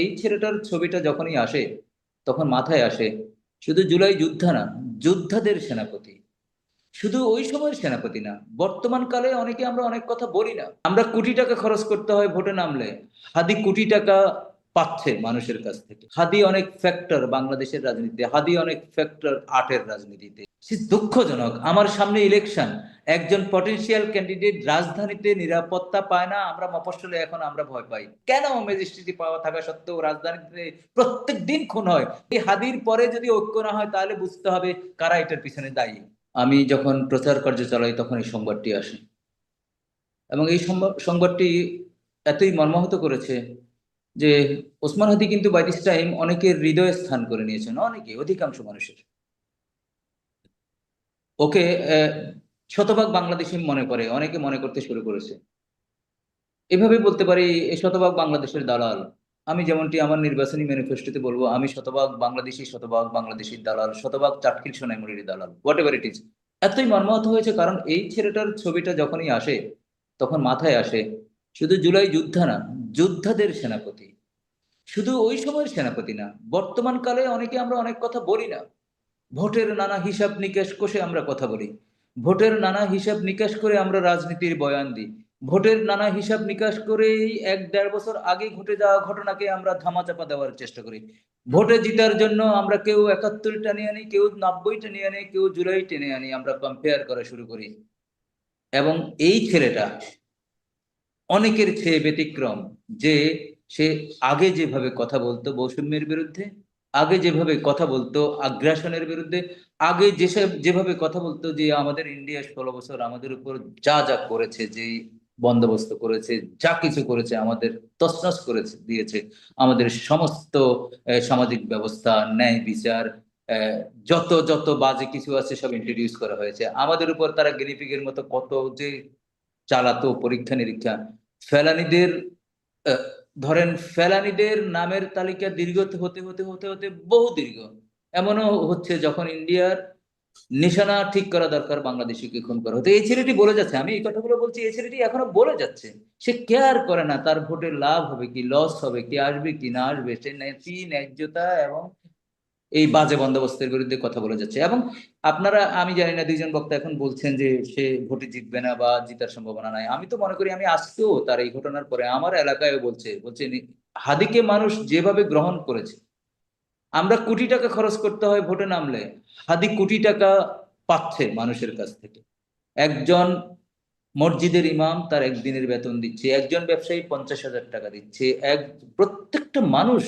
এই ছেলেটার ছবিটা যখনই আসে, তখন মাথায় আসে, শুধু জুলাই যোদ্ধা না, যোদ্ধাদের সেনাপতি। শুধু ওই সময়ের সেনাপতি না, বর্তমান কালে অনেকে আমরা অনেক কথা বলি না। আমরা কোটি টাকা খরচ করতে হয় ভোটে নামলে। হাদি কোটি টাকা পাচ্ছে মানুষের কাছ থেকে। হাদি অনেক ফ্যাক্টর বাংলাদেশের রাজনীতিতে, হাদি অনেক ফ্যাক্টর আর্টের রাজনীতিতে। দুঃখজনক, আমার সামনে ইলেকশন একজন পটেনশিয়াল ক্যান্ডিডেট রাজধানীতে নিরাপত্তা পায় না, আমরা মফস্বলে এখন আমরা ভয় পাই। কেন ম্যাজিস্ট্রেটি পাওয়া থাকা সত্ত্বেও রাজধানীতে প্রত্যেক দিন খুন হয়? এই হাদির পরে যদি ঐক্য না হয়, তাহলে বুঝতে হবে কারা এটার পিছনে দায়ী। আমি যখন প্রচার কার্য চালাই, তখন এই সংবাদটি আসে। এবং এই সংবাদ- সংবাদটি এতই মর্মাহত করেছে যে ওসমান হাদি কিন্তু বাই দিস টাইম অনেকের হৃদয়ে স্থান করে নিয়েছেন, অনেকে, অধিকাংশ মানুষের। ওকে শতভাগ বাংলাদেশি মনে করে, অনেকে মনে করতে শুরু করেছে। এভাবে বলতে পারি শতভাগ বাংলাদেশের দালাল। আমি যেমনটি আমার নির্বাচনী ম্যানিফেস্টোতে বলব, আমি শতভাগ বাংলাদেশি, শতভাগ বাংলাদেশির দালাল, শতভাগ চাটকিল সোনাইমুড়ির দালাল হোয়াট এভার ইট ইজ এতই মর্মাহত হয়েছে কারণ এই ছেলেটার ছবিটা যখনই আসে, তখন মাথায় আসে শুধু জুলাই যোদ্ধা না, যোদ্ধাদের সেনাপতি। শুধু ওই সময়ের সেনাপতি না, বর্তমান কালে অনেকে আমরা অনেক কথা বলি না। ভোটের নানা হিসাব নিকাশ কষে আমরা কথা বলি। ভোটের নানা হিসাব নিকাশ করে আমরা রাজনীতির বয়ান দিই। ভোটের নানা হিসাব নিকাশ করেই এক দেড় বছর আগে ঘটে যাওয়া ঘটনাকে আমরা ধামাচাপা দেওয়ার চেষ্টা করি। ভোটে জিতার জন্য আমরা কেউ একাত্তর টেনে আনি, কেউ নব্বই টেনে আনি, কেউ জুলাই টেনে আনি, আমরা কম্পেয়ার করা শুরু করি। এবং এই ছেলেটা অনেকের চেয়ে ব্যতিক্রম যে সে আগে যেভাবে কথা বলতো বৈষম্যের বিরুদ্ধে, আগে যেভাবে কথা বলতো আগ্রাসনের বিরুদ্ধে, আগে যেসব, যেভাবে কথা বলতো যে আমাদের ইন্ডিয়া ষোলো বছর আমাদের উপর যা যা করেছে যে বন্দোবস্ত করেছে, যা কিছু করেছে, আমাদের তছনছ করেছে, দিয়েছে, আমাদের সমস্ত সামাজিক ব্যবস্থা, ন্যায় বিচার যত যত বাজে কিছু আছে সব ইন্ট্রোডিউস করা হয়েছে। আমাদের উপর তারা গেনিপিগের মতো কত যে চালাতো পরীক্ষা নিরীক্ষা। ফেলানিদের ধরেন ফেলানিদের নামের তালিকা দীর্ঘ হতে হতে হতে হতে বহু দীর্ঘ। এমনও হচ্ছে যখন ইন্ডিয়ার নিশানা ঠিক করা দরকার বাংলাদেশিকে খুন করা। হতো এই ছেলেটি বলে যাচ্ছে, আমি এই কথাগুলো বলছি, এই ছেলেটি এখনও বলে যাচ্ছে, সে কেয়ার করে না তার ভোটের লাভ হবে কি লস হবে কি, আসবে কি, না আসবে, সে ন্যায়তি ন্যায্যতা এবং এই বাজে বন্দোবস্তের বিরুদ্ধে কথা বলে যাচ্ছে। এবং আপনারা, আমি জানি না, দুইজন বক্তা এখন বলছেন যে সে ভোটে জিতবে না বা জিতার সম্ভাবনা নাই। আমি তো মনে করি, আমি আজকেও তার এই ঘটনার পরে আমার এলাকায় বলছে বলছে হাদিকে মানুষ যেভাবে গ্রহণ করেছে, আমরা কোটি টাকা খরচ করতে হয় ভোটে নামলে, হাদি কোটি টাকা পাচ্ছে মানুষের কাছ থেকে। একজন মসজিদের ইমাম তার একদিনের বেতন দিচ্ছে, একজন ব্যবসায়ী পঞ্চাশ হাজার টাকা দিচ্ছে, এক, প্রত্যেকটা মানুষ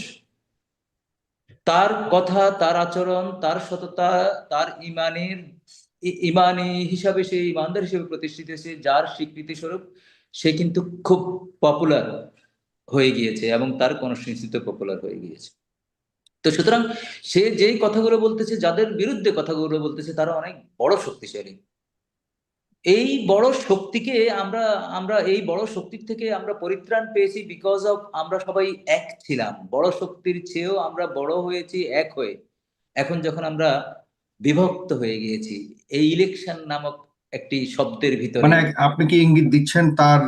তার কথা, তার আচরণ, তার সততা, তার ইমানের ইমানি হিসাবে সে ইমানদার হিসেবে প্রতিষ্ঠিত হয়েছে, যার স্বীকৃতি স্বরূপ সে কিন্তু খুব পপুলার হয়ে গিয়েছে এবং তার কনস্টিটিউন্সিতে পপুলার হয়ে গিয়েছে। তো সুতরাং সে যেই কথাগুলো বলতেছে, যাদের বিরুদ্ধে কথাগুলো বলতেছে, তারা অনেক বড় শক্তিশালী। এই বড় শক্তিকে আমরা আমরা এই বড় শক্তির থেকে আমরা পরিত্রাণ পেয়েছি বিকজ অফ আমরা সবাই এক ছিলাম। বড় শক্তির চেয়েও আমরা বড় হয়েছি, এক হয়ে। এখন যখন আমরা বিভক্ত হয়ে গিয়েছি, এই ইলেকশন নামক একটি শব্দের ভিতরে মানে আপনি কি ইঙ্গিত দিচ্ছেন তার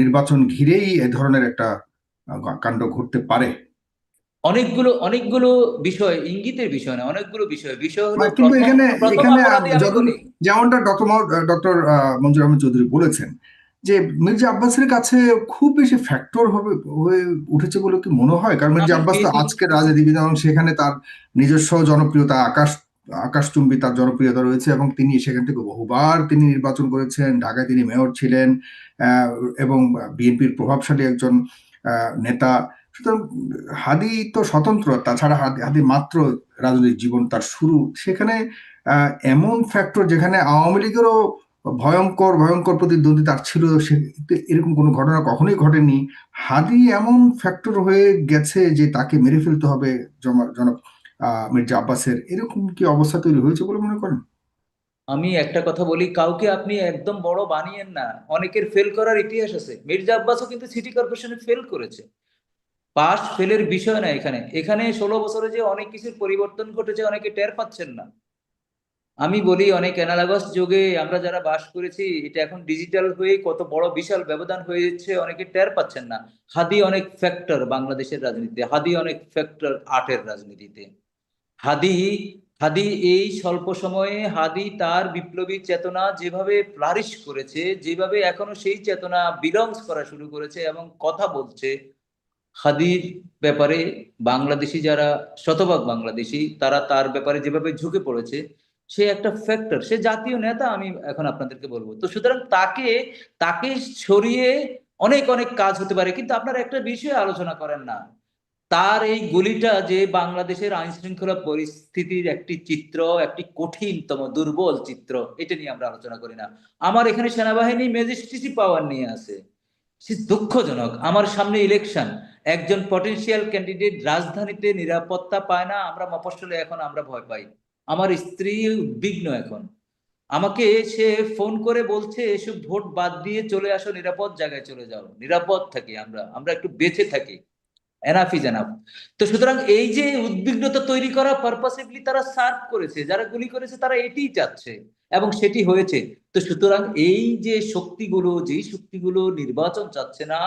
নির্বাচন ঘিরেই এ ধরনের একটা কাণ্ড ঘটতে পারে? অনেকগুলো অনেকগুলো বিষয় ইঙ্গিতের বিষয় না অনেকগুলো বিষয়। বিষয় হলো কিন্তু এখানে এখানে। যেমনটা ডক্টর ডক্টর মঞ্জুর আহমেদ চৌধুরী বলেছেন যে মির্জা আব্বাসের কাছে খুব বেশি ফ্যাক্টর হবে হয়ে উঠেছে বলে কি মনে হয়? কারণ মির্জা আব্বাস তো আজকের রাজনীতিবিদ এবং সেখানে তার নিজস্ব জনপ্রিয়তা আকাশ আকাশচুম্বী তার জনপ্রিয়তা রয়েছে এবং তিনি সেখান থেকে বহুবার তিনি নির্বাচন করেছেন। ঢাকায় তিনি মেয়র ছিলেন আহ, এবং বিএনপির প্রভাবশালী একজন নেতা। সুতরাং হাদি তো স্বতন্ত্র তাছাড়া হাদি হাদি মাত্র রাজনৈতিক জীবন তার শুরু। সেখানে এমন ফ্যাক্টর যেখানে আওয়ামী লীগেরও ভয়ঙ্কর ভয়ঙ্কর প্রতিদ্বন্দ্বিতা ছিল সে এরকম কোনো ঘটনা কখনোই ঘটেনি। হাদি এমন ফ্যাক্টর হয়ে গেছে যে তাকে মেরে ফেলতে হবে আহ, মির্জা আব্বাসের। এরকম কি অবস্থা তৈরি হয়েছে বলে মনে করেন? আমি একটা কথা বলি কাউকে আপনি একদম বড় বানিয়েন না। অনেকের ফেল করার ইতিহাস আছে। মির্জা আব্বাসও কিন্তু সিটি কর্পোরেশনে ফেল করেছে। পাস ফেলের বিষয় না এখানে। এখানে ষোলো বছরে যে অনেক কিছুর পরিবর্তন ঘটেছে, অনেকে টের পাচ্ছেন না। আমি বলি অনেক অ্যানালগাস যুগে আমরা যারা বাস করেছি, এটা এখন ডিজিটাল হয়ে কত বড় বিশাল ব্যবধান হয়ে যাচ্ছে, অনেকে টের পাচ্ছেন না। হাদি অনেক ফ্যাক্টর বাংলাদেশের রাজনীতিতে, হাদি অনেক ফ্যাক্টর আর্টের রাজনীতিতে। হাদি হাদি এই স্বল্প সময়ে, হাদি তার বিপ্লবী চেতনা যেভাবে ফ্লারিশ করেছে, যেভাবে এখনও সেই চেতনা বিলংস করা শুরু করেছে এবং কথা বলছে হাদির ব্যাপারে বাংলাদেশি যারা, শতভাগ বাংলাদেশি, তারা তার ব্যাপারে যেভাবে ঝুঁকে পড়েছে, সে একটা ফ্যাক্টর সে জাতীয় নেতা আমি এখন আপনাদেরকে বলব। তো সুতরাং তাকে তাকে সরিয়ে অনেক অনেক কাজ হতে পারে, কিন্তু আপনারা একটা বিষয়ে আলোচনা করেন না। তার এই গুলিটা যে বাংলাদেশের আইন শৃঙ্খলা পরিস্থিতির একটি চিত্র, একটি কঠিনতম, দুর্বল চিত্র, এটা নিয়ে আমরা আলোচনা করি না। আমার এখানে সেনাবাহিনী ম্যাজিস্ট্রেসি পাওয়ার নিয়ে আছে। সে দুঃখজনক। আমার সামনে ইলেকশন একজন পটেন্সিয়াল ক্যান্ডিডেট রাজধানীতে নিরাপত্তা পায় না, আমরা মফস্বলে এখন আমরা ভয় পাই। আমার স্ত্রী উদ্বিগ্ন এখন। আমাকে সে ফোন করে বলছে, এসব ভোট বাদ দিয়ে চলে আসো, নিরাপদ জায়গায় চলে যাও। নিরাপদ থাকি আমরা আমরা একটু বেঁচে থাকি। এনাফ ইজ এনাফ তো সুতরাং এই যে উদ্বিগ্নতা তৈরি করা পারপাসিভলি তারা সার্ভ করেছে, যারা গুলি করেছে তারা এটিই চাচ্ছে এবং সেটি হয়েছে। তো সুতরাং এই যে শক্তিগুলো, যেই শক্তিগুলো নির্বাচন চাচ্ছে না,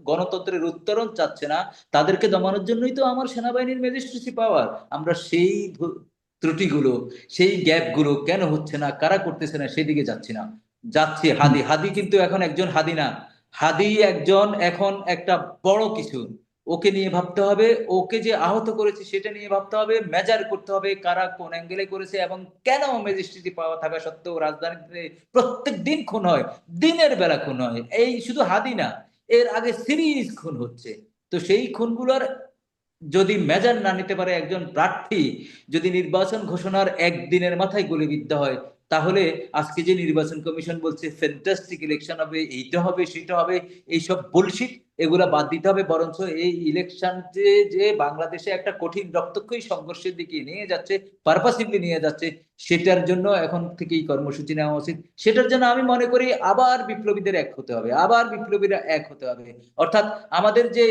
গণতন্ত্রের উত্তরণ চাচ্ছে না, তাদেরকে দমানোর জন্যই তো আমার সেনাবাহিনীর ম্যাজিস্ট্রেসি পাওয়ার আমরা সেই ত্রুটিগুলো, সেই গ্যাপগুলো কেন হচ্ছে না, কারা করতেছে না, সেদিকে যাচ্ছি না। যাচ্ছে হাদি। হাদি কিন্তু এখন একজন হাদি না। হাদি একজন এখন একটা বড় কিছু। ওকে নিয়ে ভাবতে হবে, ওকে যে আহত করেছে সেটা নিয়ে ভাবতে হবে মেজার করতে হবে কারা কোন অ্যাঙ্গেলে করেছে এবং কেন ম্যাজিস্ট্রেটি পাওয়া থাকা সত্ত্বেও রাজধানীতে প্রত্যেক দিন খুন হয়, দিনের বেলা খুন হয়। এই শুধু হাদি না, এর আগে সিরিজ খুন হচ্ছে। তো সেই খুনগুলোর যদি মেজার না নিতে পারে একজন প্রার্থী, যদি নির্বাচন ঘোষণার একদিনের মাথায় গুলিবিদ্ধ হয় তাহলে আজকে যে নির্বাচন কমিশন বলছে ফ্যান্টাস্টিক ইলেকশন হবে, এইটা হবে, সেটা হবে, এইসব বুলশিট এগুলা বাদ দিতে হবে, বরঞ্চ এই ইলেকশন যে যে বাংলাদেশে একটা কঠিন রক্তক্ষয়ী সংঘর্ষের দিকে নিয়ে যাচ্ছে পারপাসিভলি নিয়ে যাচ্ছে, সেটার জন্য এখন থেকেই কর্মসূচি নেওয়া উচিত। সেটার জন্য আমি মনে করি আবার বিপ্লবীদের এক হতে হবে, আবার বিপ্লবীরা এক হতে হবে। অর্থাৎ আমাদের যে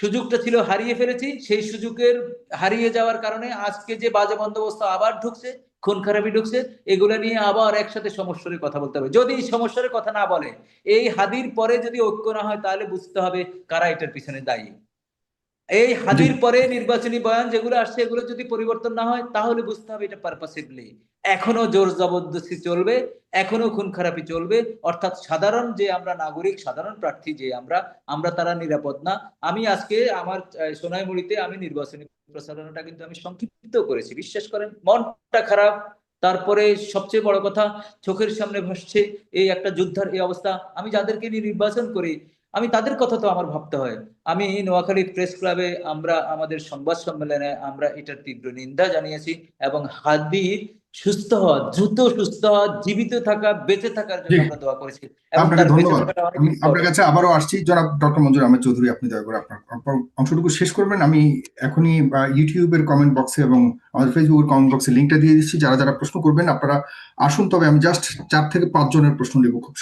সুযোগটা ছিল হারিয়ে ফেলেছি, সেই সুযোগের হারিয়ে যাওয়ার কারণে আজকে যে বাজে বন্দোবস্ত আবার ঢুকছে খুন খারাপি ঢুকছে এগুলো নিয়ে আবার একসাথে সমস্যার কথা বলতে হবে। যদি এই সমস্যার কথা না বলে এই হাদির পরে যদি ঐক্য না হয় তাহলে বুঝতে হবে কারা এটার পিছনে দায়ী। এই হাদির পরে নির্বাচনী বয়ান যেগুলো আসছে এগুলো যদি পরিবর্তন না হয় তাহলে বুঝতে হবে এটা পারপাসিভলি এখনও জোর জবরদস্তি চলবে, এখনও খুন খারাপি চলবে। অর্থাৎ সাধারণ যে আমরা নাগরিক, সাধারণ প্রার্থী যে আমরা আমরা তারা নিরাপদ না। আমি আজকে আমার সোনাইমুড়িতে আমি নির্বাচনী প্রচারণাটা কিন্তু আমি সংক্ষিপ্ত করেছি। বিশ্বাস করেন, মনটা খারাপ। তারপরে সবচেয়ে বড় কথা, চোখের সামনে ভাসছে এই একটা যুদ্ধার এই অবস্থা। আমি যাদেরকে নিয়ে নির্বাচন করি, আমি তাদের কথা তো আমার ভাবতে হয়। আমি নোয়াখালী প্রেস ক্লাবে আমরা, আমাদের সংবাদ সম্মেলনে আমরা এটার তীব্র নিন্দা জানিয়েছি এবং হাদির সুস্থ হওয়া দ্রুত সুস্থ হওয়া জীবিত থাকা বেঁচে থাকার জন্য আমরা দোয়া করেছি। আপনাকে ধন্যবাদ। আমি আপনার কাছে আবারও আসছি। জনাব ডক্টর মঞ্জুর আহমেদ চৌধুরী আপনি দয়া করে আপনার অংশটুকু শেষ করবেন। আমি এখনই ইউটিউবের কমেন্ট বক্সে এবং আমাদের ফেসবুকের কমেন্ট বক্সে লিঙ্কটা দিয়ে দিচ্ছি। যারা যারা প্রশ্ন করবেন আপনারা আসুন। তবে আমি জাস্ট চার থেকে পাঁচ জনের প্রশ্ন নেব খুব